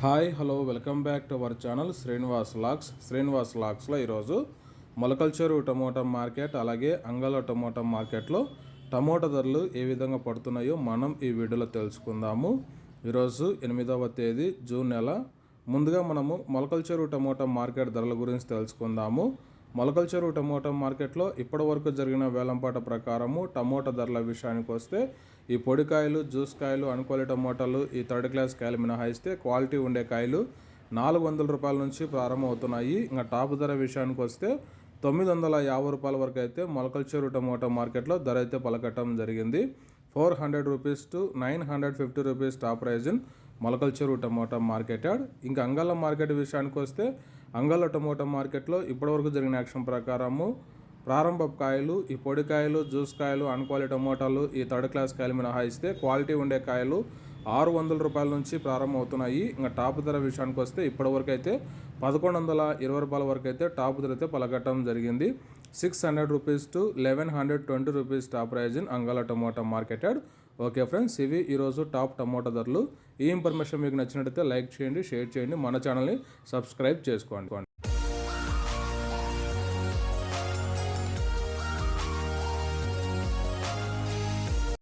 Hi hello welcome back to our channel Srinivas lakhs. Srinivas లాక్స్లో ఈరోజు మొలకల్చెరు టమోటా మార్కెట్ అలాగే అంగళ టమోటా మార్కెట్లో టమోటా ధరలు ఏ విధంగా పడుతున్నాయో మనం ఈ వీడియోలో తెలుసుకుందాము. ఈరోజు ఎనిమిదవ తేదీ జూన్ నెల. ముందుగా మనము మొలకల్చెరు టమోటా మార్కెట్ ధరల గురించి తెలుసుకుందాము. మొలకల చెరువు టమోటా మార్కెట్లో ఇప్పటి వరకు జరిగిన వేలంపాట ప్రకారము టమోటా ధరల విషయానికి వస్తే ఈ పొడికాయలు జ్యూస్ కాయలు అనుకోలి టమోటాలు ఈ థర్డ్ క్లాస్ కాయలు మినహాయిస్తే క్వాలిటీ ఉండే కాయలు నాలుగు వందల రూపాయల నుంచి ప్రారంభమవుతున్నాయి. ఇంకా టాప్ ధర విషయానికి వస్తే తొమ్మిది వందల యాభై రూపాయల వరకు అయితే మొలకల చెరువు టమోటా మార్కెట్లో ధర అయితే పలకటం జరిగింది. Four hundred rupees to nine hundred fifty rupees top price in Molakalacheruvu tomato market and ఇంకా అంగళ్ళ మార్కెట్ విషయానికి వస్తే అంగళ్ళ టమోటా మార్కెట్లో ఇప్పటివరకు జరిగిన యాక్షన్ ప్రకారము ప్రారంభ కాయలు ఈ పొడి కాయలు జ్యూస్ కాయలు అన్క్వాలిటీ టమోటాలు ఈ థర్డ్ క్లాస్ కాయలు మినహాయిస్తే క్వాలిటీ ఉండే కాయలు ఆరు వందల రూపాయల నుంచి ప్రారంభమవుతున్నాయి. ఇంకా టాప్ ధర విషయానికి వస్తే ఇప్పటివరకు అయితే పదకొండు వందల ఇరవై రూపాయల వరకు అయితే టాప్ ధర అయితే పలకట్టడం జరిగింది. Six hundred rupees to eleven hundred twenty rupees top price in Angallu tomato marketed okay friends ఇవి ఈరోజు టాప్ టమాటో ధరలు. ఈ ఇన్ఫర్మేషన్ మీకు నచ్చినట్టయితే లైక్ చేయండి షేర్ చేయండి. మన ఛానల్ని సబ్స్క్రైబ్ చేసుకోండి.